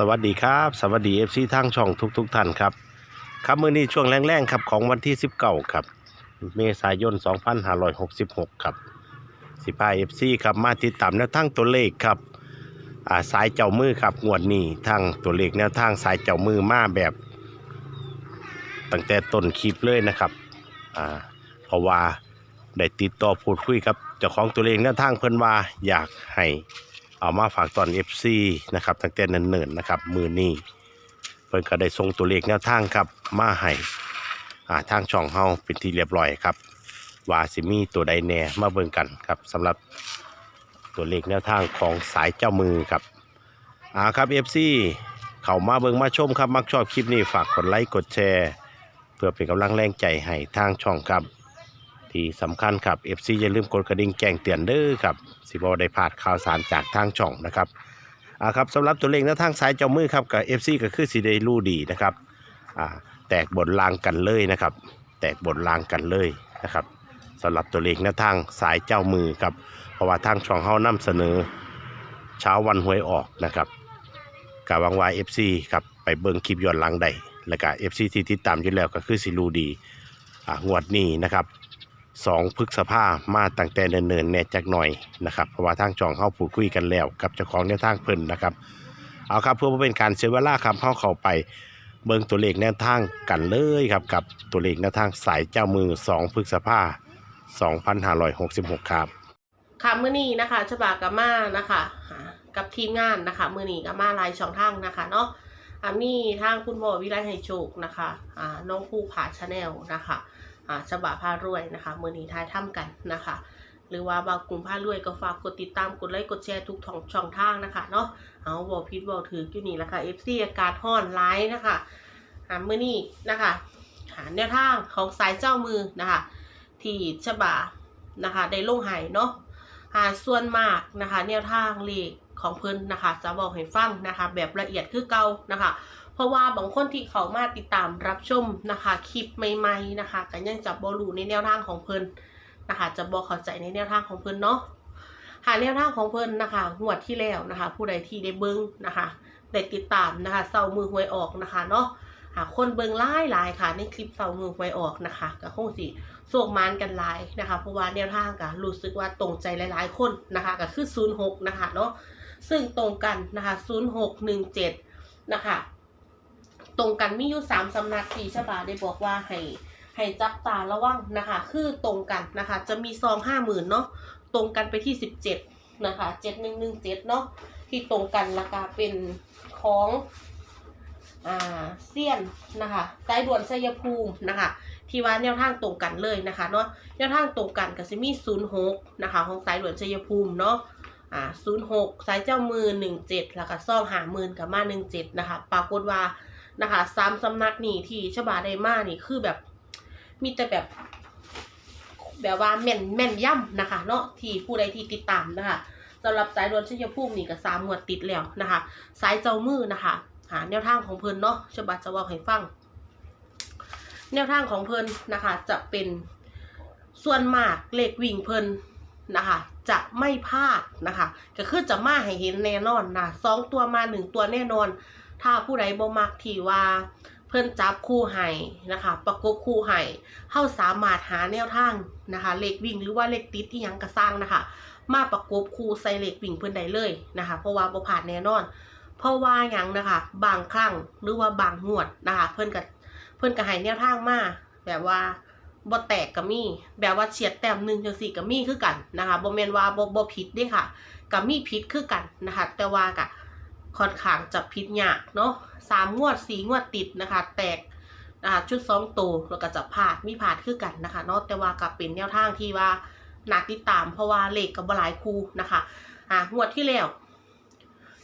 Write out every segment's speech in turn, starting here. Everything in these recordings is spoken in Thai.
สวัสดีครับ สวัสดีเอฟซีทางช่องทุกๆทท่านครับ ครับมื้อนี้ช่วงแรงๆครับของวันที่ 19 ครับ เมษายน 2566 ครับสิพาเอฟซีครับมาติดตามแนวทางตัวเลขครับอ่าสายเจ้ามือครับงวดนี้ทางตัวเลขแนวทางสายเจ้ามือมาแบบ ตั้งแต่ต้นคลิปเลยนะครับอ่าเพราะว่าได้ติดต่อพูดคุยกับเจ้าของตัวเลขแนวทางเพิ่นว่าอยากให้ เอามาฝากตอน FC นะครับตั้งแต่เนิ่นๆนะครับ มือนี้เพิ่นก็ได้ส่งตัวเลขแนวทางครับ มาให้อ่าทางช่องเฮาเป็นที่เรียบร้อยครับว่าสิมีตัวใดแน่มาเบิ่งกันครับสำหรับตัวเลขแนวทางของสายเจ้ามือครับอ่าครับ FC เข้ามาเบิ่งมาชมครับ มักชอบคลิปนี้ฝากกดไลค์กดแชร์ เพื่อเป็นกำลังแรงใจให้ทางช่องครับ ที่สำคัญครับ FC อย่าลืมกดกระดิ่งแจ้งเตือนเด้อครับสิบอได้พลาดข่าวสารจากทางช่องนะครับอ่าครับสำหรับตัวเลขแนวทางสายเจ้ามือครับกับ FC ก็คือสีได้รู้ดีนะครับอ่าแตกบนลางกันเลยนะครับ แตกบนลางกันเลยนะครับสำหรับตัวเลขแนวทางสายเจ้ามือครับเพราะว่าทางช่องเฮานำเสนอ เช้าวันหวยออกนะครับกาวังวาย FC ครับไปเบิ่งคลิปย้อนหลังใดแล้วก็ FC ที่ติดตามอยู่แล้วก็คือสิรู้ดีอ่างวดนี้นะครับ สองพฤกษภามาตั้งแต่เนินๆแน่จักหน่อยนะครับเพราะว่าทางจองเข้าพูดคุยกันแล้ว กับเจ้าของแนวทางเพิ่นนะครับ เอาครับเพื่อบ่เป็นการเสียเวล่าครับเข้าเข้าไปเบิ่งตัวเลขแนวทางกันเลยครับกับตัวเลขแนวทางสายเจ้ามือ2พฤกษภา2566 ครับค่ะมื้อนี้นะคะฉบากับมานะคะกับทีมงานนะคะมื้อนี้กับมาลายช่องทางนะคะเนาะอ่ามีทางคุณหมอวิไลไหโชคนะคะน้องภูผาชาแนลนะคะ ฉบาพารวยนะคะมือนี้ทายถ้ำกันนะคะ หรือว่าบางกลุ่มพารวยก็ฝากกดติดตามกดไลค์กดแชร์ทุกช่องช่องทางนะคะเนาะเอาบอกพิดบอกถืออยู่นี่แหละค่ะ FC อากาศห้อนร้ายนะคะอ่ามือนี้นะคะหาแนวทางของสายเจ้ามือนะคะที่ฉบานะคะได้ลงหายเนาะอ่าส่วนมากนะคะแนวทางเลข ของเพิ่นนะคะจะบอกให้ฟังนะคะ แบบละเอียดคือเก่านะคะ เพราะว่าบางคนที่เขามาติดตามรับชมนะคะคลิปใหม่ ๆนะคะก็ยังจะบอรู้ในแนวทางของเพิ่นนะคะ จะบอกเข้าใจในแนวทางของเพิ่นเนาะหาแนวทางของเพิ่นนะคะงวดที่แล้วนะคะ ผู้ใดที่ได้เบิ้งนะคะได้ติดตามนะคะเสามือหวยออกนะคะเนาะหาคนเบิ้งหลายหลายค่ะ ในคลิปเสามือหวยออกนะคะก็คงสิโศกมานกันหลายนะคะเพราะว่าแนวทางก็รู้สึกว่าตรงใจหลายๆคนนะคะก็คือ06นะคะเนาะ ซึ่งตรงกันนะคะ0617นะคะ ตรงกันมีอยู่สามสำนักที่ฉบาได้บอกว่าให้ให้จับตาระวังนะคะ คือตรงกันนะคะ จะมีซองห้าหมื่นเนาะตรงกันไปที่สิบเจ็ดนะคะเจ็ดหนึ่งหนึ่งเจ็ดเนาะที่ตรงกันราคาเป็นของอ่าเซียนนะคะสายด่วนชัยภูมินะคะที่ว่าแนวทางตรงกันเลยนะคะเนาะแนวทางตรงกันกับซิมีศูนย์หกนะคะของสายด่วนชัยภูมิเนาะ อ่าศูนย์หกสายเจ้ามือหนึ่งเจ็ดแล้วก็ซ่องหาหมื่นกับมาหนึ่งเจ็ดนะคะ ปรากฏว่านะคะสามสำนักนี่ที่ฉบาได้มานี่คือแบบ มีแต่แบบแบบว่าแม่นแม่นย่ำนะคะ เนาะที่ผู้ใดที่ติดตามนะคะสำหรับสายดวนชัยภูมินี่ก็สามหมวดติดแล้วนะคะ สายเจ้ามือนะคะ หาแนวทางของเพิ่นเนาะฉบาจะเว่าให้ฟัง แนวทางของเพิ่นนะคะ จะเป็นส่วนมากเลขวิ่งเพิ่น นะคะ จะไม่พลาดนะคะ ก็คือจะมาให้เห็นแน่นอนนะสองตัวมาหนึ่งตัวแน่นอน ถ้าผู้ใดบ่มักที่ว่าเพิ่นจับคู่ให้นะคะ ประกบคู่ให้เฮาสามารถหาแนวทางนะคะ เลขวิ่งหรือว่าเลขติดที่ยังกระสร้างนะคะ มาประกบคู่ใส่เลขวิ่งเพิ่อนได้เลยนะคะ เพราะว่าบ่ผ่านแน่นอน เพราะว่ายังนะคะ บางครั้งหรือว่าบางงวดนะคะ เพิ่อนก็เพิ่อนก็ให้แนวทางมาแบบว่า บ่แตกก็มี แบบว่าเฉียดแต้มหนึ่งจังสี่ก็มีคือกันนะคะบ่แมนว่าบ่บ่ผิดด้ค่ะก็มีผิดคือกันนะคะ แต่ว่าก็ค่อนข้างจะผิดยากเนาะสามงวดสี่งวดติดนะคะ แตกนะคะชุดสองตัวแล้วก็จะพลาดมีพลาดคือกันนะคะเนาะแต่ว่าก็เป็นแนวทางที่ว่าหน่าติดตาม เพราะว่าเลขก็บ่หลายคูนะคะอ่างวดที่แล้ว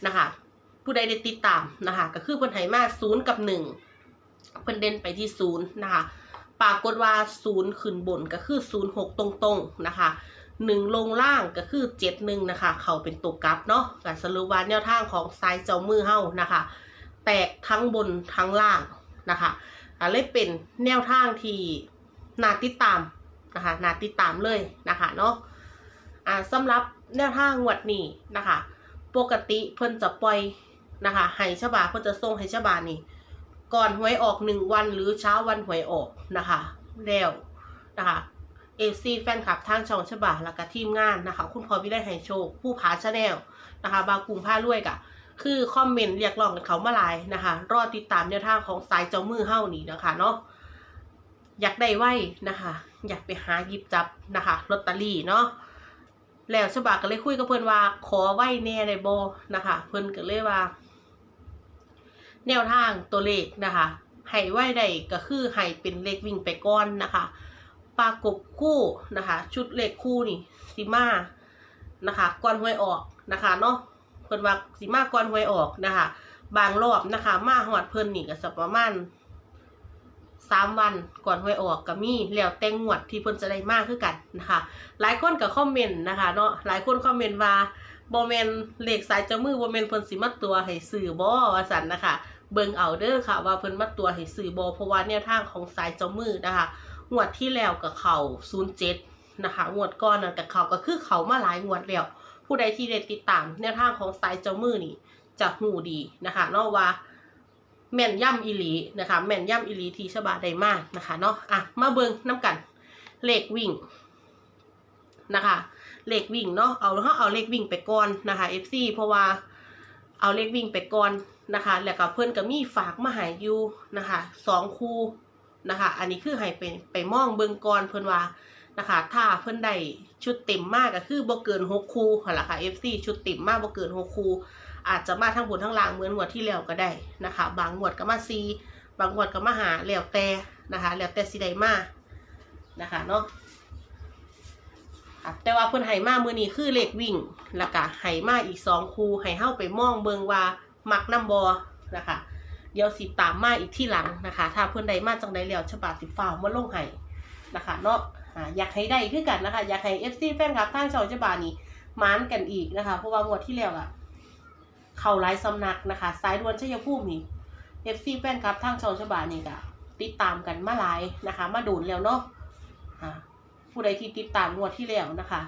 นะคะ ผู้ใดได้ติดตามนะคะ ก็คือเพิ่นให้มาศูนย์กับหนึ่งเพิ่นเด่นไปที่ศูนย์นะคะ ปรากฏว่าศูนย์ขึ้นบนก็คือศูนย์หกตรงๆนะคะหนึ่งลงล่างก็คือเจ็ดหนึ่งนะคะ เขาเป็นตัวกลับเนาะการสรุปว่าแนวทางของสายเจ้ามือเฮานะคะ แตกทั้งบนทั้งล่างนะคะอ่าเลยเป็นแนวทางที่น่าติดตามนะคะน่าติดตามเลยนะคะเนาะอ่าสำหรับแนวทางงวดนี้นะคะ ปกติเพิ่นจะปล่อยนะคะให้ฉบาเพื่อจะส่งให้ฉบานี่ ก่อนหวยออกหนึ่งวันหรือเช้าวันหวยออกนะคะแล้วนะคะเอซีแฟนคลับทางช่องฉบาแล้วก็ทีมงานนะคะ คุณพอวิไลไฮโชคผู้ผาชาแนลนะคะ บางกลุ่มผ้าลวยกะคือคอมเมนต์เรียกร้องกันเขามาหลายนะคะ รอติดตามแนวทางของสายเจ้ามือเฮ้านี่นะคะเนาะอยากได้ไว้นะคะ อยากไปหาหยิบจับนะคะลอตเตอรี่เนาะแล้วฉบาก็เลยคุยกับเพื่อนว่าขอไว้แน่ได้บ่นะคะ เพื่อนก็เลยว่า แนวทางตัวเลขนะคะให้ไว้ได้ก็คือให้เป็นเลขวิ่งไปก่อนนะคะปรากบคู่นะคะ ชุดเลขคู่นี่สิมานะคะก่อนหวยออกนะคะเนาะเพิ่นว่าสิมาก่อนหวยออกนะคะ บางรอบนะคะ มาหอดเพิ่นนี่ก็สัประมาณสามวันก่อนหวยออกก็มีแล้วแต่งวดที่เพิ่นจะได้มากคือกันนะคะ หลายคนก็คอมเมนต์นะคะเนาะหลายคนคอมเมนต์ว่าบ่แม่นเลขสายจมือบ่แม่นเพิ่นสิมาตัวให้ซื้อบ่ว่าซั่นนะคะ เบิ่งเอาเด้อค่ะ ว่าเพิ่นมาตัวให้ซื้อบ่เพราะว่าแนวทางของสายเจ้ามือนะคะงวดที่แล้วก็เขา07นะคะงวดก่อนน่ะก็เขาก็คือเขามาหลายงวดแล้ว ผู้ใดที่ได้ติดตามแนวทางของสายเจ้ามือนี่จะหูดีนะคะเนาะว่าแม่นย่ำอีหลีนะคะแม่นย่ำอีหลีทีฉบาได้มากนะคะเนาะอะมาเบิงน้กันเลขวิ่งนะคะเลขวิ่งเนาะเอาเฮาเอาเลขวิ่งไปก่อนนะคะ FC เพราะว่าเอาเลขวิ่งไปก่อน นะคะ แล้วก็เพื่อนก็มีฝากมาหายอยู่นะคะสองคู่นะคะ อันนี้คือให้ไปไปมองเบิงก่อนเพื่อนว่านะคะ ถ้าเพื่อนได้ชุดเต็มมากก็คือบ่เกินหกคู่หั่นล่ะค่ะ FC ชุดเต็มมากบ่เกินหกคู่อาจจะมาทั้งบนทั้งล่างเหมือนงวดที่แล้วก็ได้นะคะ บางงวดก็มาซีบางงวดก็มาหาแล้วแต่นะคะ แล้วแต่สิได้มานะคะเนาะแต่ว่าเพิ่นให้มามือนี้คือเลขวิ่งแล้วก็ให้มาอีกสองคู่ให้เฮาไปมองเบิงว่า มักน้ำบ่นะคะ เดี๋ยวสิตามมาอีกที่หลังนะคะ ถ้าเพิ่อนได้มาจังไดแล้วฉบับสิฟ้าวมาลงให้นะคะเนาะอยากให้ได้คือกันนะคะ อยากให้ FC แฟนคลับทางช่องฉบับนี้มานกันอีกนะคะ เพราะว่างวดที่แล้วอะเข้าหลายสำนักนะคะสายดวนชัยภูมินี่ FC แฟนคลับทางช่องฉบับนี้ก็ติดตามกันมาหลายนะคะ มาโดนแล้วเนาะผู้ใดที่ติดตามงวดที่แล้วนะคะ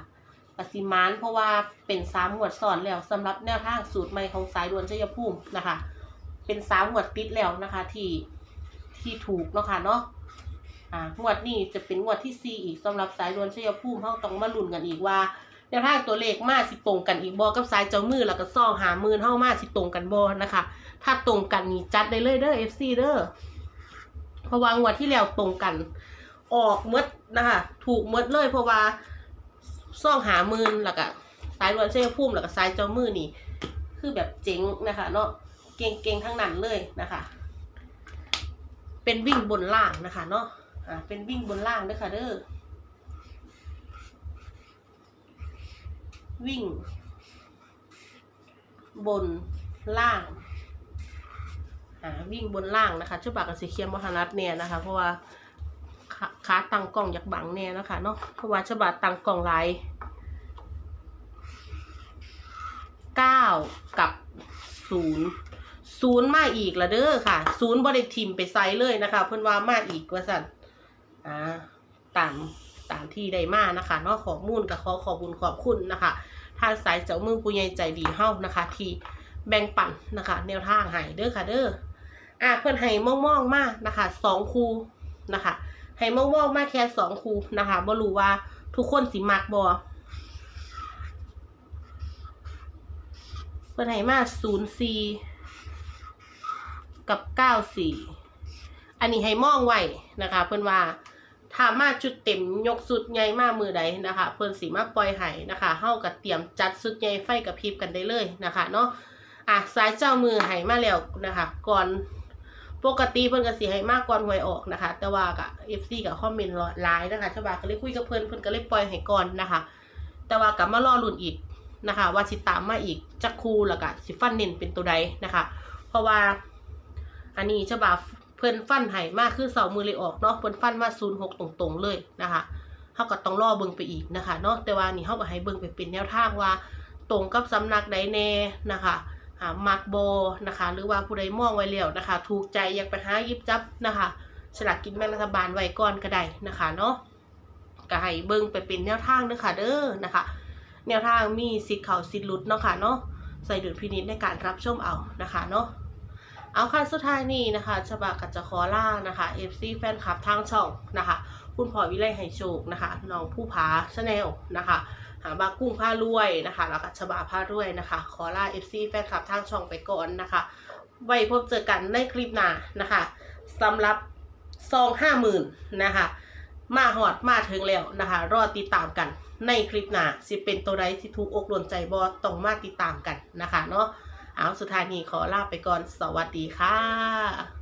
ปฏิมานเพราะว่าเป็นสามงวดซ้อนแล้วสำหรับแนวทางสูตรใหม่ของสายด่วนชัยภูมินะคะ เป็นสามงวดติดแล้วนะคะ ที่ที่ถูกเนาะค่ะเนาะอ่างวดนี้จะเป็นงวดที่สี่อีกสำหรับสายด่วนชัยภูมิเขาต้องมาลุ้นกันอีกว่าแนวทางตัวเลขมาสิตรงกันอีกบอกับสายเจ้ามือแล้วก็ซ่องหามือเข้ามาสิตรงกันบอนะคะ ถ้าตรงกันนี่จัดได้เลยเด้อ FC เด้อเพราะว่างวดที่แล้วตรงกัน ออกมดนะคะ ถูกมดเลยเพราะว่า ซ่องหามืนแล้วก็สายรวนเชยพุ่มแล้วก็สายเจ้ามือนี่ คือแบบเจ๋งนะคะเนาะเก่งๆทั้งนั้นเลยนะคะ เป็นวิ่งบนล่างนะคะเนาะอ่าเป็นวิ่งบนล่างด้วยค่ะเด้อวิ่ง บนล่างอ่าวิ่งบนล่างนะคะชุดปากกับสีเขียวมหานัดเนี่ยนะคะ เพราะว่า ขาขาตังกล่องอยากบังแน่นะคะเนาะเพราะว่าฉบับตังกล่องลายเก้ากับศูนย์ศูนย์มาอีกละเด้อค่ะศูนย์บริทิมไปไซเลยนะคะ เพิ่อนว่ามาอีกว่าสั่นอ่าตามตามที่ได้มานะคะเนาะขอมูลกับขอขอบุญขอบคุณนะคะทางสายเจ้ามือผู้ใหญ่ใจดีเฮ้านะคะ ที่แบ่งปันนะคะ แนวทางให้เด้อค่ะเด้ออ่าเพิ่อนให้ม่องๆมากนะคะสองคูนะคะ ให้มองๆมาแค่สองคูนะคะบ่รู้ว่าทุกคนสิมักบ่เพิ่นให้มาศูนย์สี่กับเก้าสี่อันนี้ให้มองไว้นะคะ เพิ่อนว่าถ้ามาจุดเต็มยกสุดใหญ่มามือใดนะคะ เพิ่อนสิมาปล่อยให้นะคะเฮาก็เตรียมจัดสุดใหญ่ไฟกับพริบกันได้เลยนะคะเนาะอะสายเจ้ามือให้มาแล้วนะคะ ก่อน ปกติเพิ่นก็สิให้มากก่อนหวยออกนะคะ แต่ว่าก็ FC กับคอมเมนต์หลายนะคะชาวบ้านก็เลยคุยกับเพิ่นเพิ่นก็เลยปล่อยให้ก่อนนะคะ แต่ว่ากลับมารอลุ้นอีกนะคะ ว่าสิตามมาอีกจักคูแล้วก็สิฟันเน้นเป็นตัวใดนะคะ เพราะว่าอันนี้ฉบับเพิ่นฟันให้มากคือเสามือเลยออกเนาะเพิ่นฟันมา06ตรงๆเลยนะคะเฮาก็ต้องรอเบิ่งไปอีกนะคะเนาะแต่ว่านี่เฮาก็ให้เบิ่งไปเป็นแนวทางว่า ตรงกับสำนักใดแน่นะคะ มักโบนะคะหรือว่าผู้ใดมองไว้แล้วนะคะ ถูกใจอยากไปหายิบจับนะคะสลากกินแบ่งรัฐบาลไว้ก่อนก็ได้นะคะเนาะก็ให้เบิ่งไปเป็นแนวทางเด้อค่ะเด้อนะคะ แนวทางมีสิทธิ์เขาสิทธิ์หลุดเนาะค่ะเนาะใส่ดุลพินิจในการรับชมเอานะคะเนาะเอาค่ะสุดท้ายนี้นะคะฉบับกัจจะขอล่านะคะ FC แฟนคลับทางช่องนะคะ คุณพ่อวิไลไหโชคนะคะน้องผู้ผาชาแนลนะคะ บากุ้งผ้ารวยนะคะ แล้วก็ฉบาผ้ารวยนะคะ ขอลา FC แฟนคลับทางช่องไปก่อนนะคะ ไว้พบเจอกันในคลิปหน้านะคะสำหรับซองห้าหมื่นนะคะ มาหอดมาถึงแล้วนะคะ รอติดตามกันในคลิปหน้าสิเป็นตัวใดที่ถูกอกโดนใจบอต้องมาติดตามกันนะคะเนาะเอาสุดท้ายนี้ขอลาไปก่อนสวัสดีค่ะ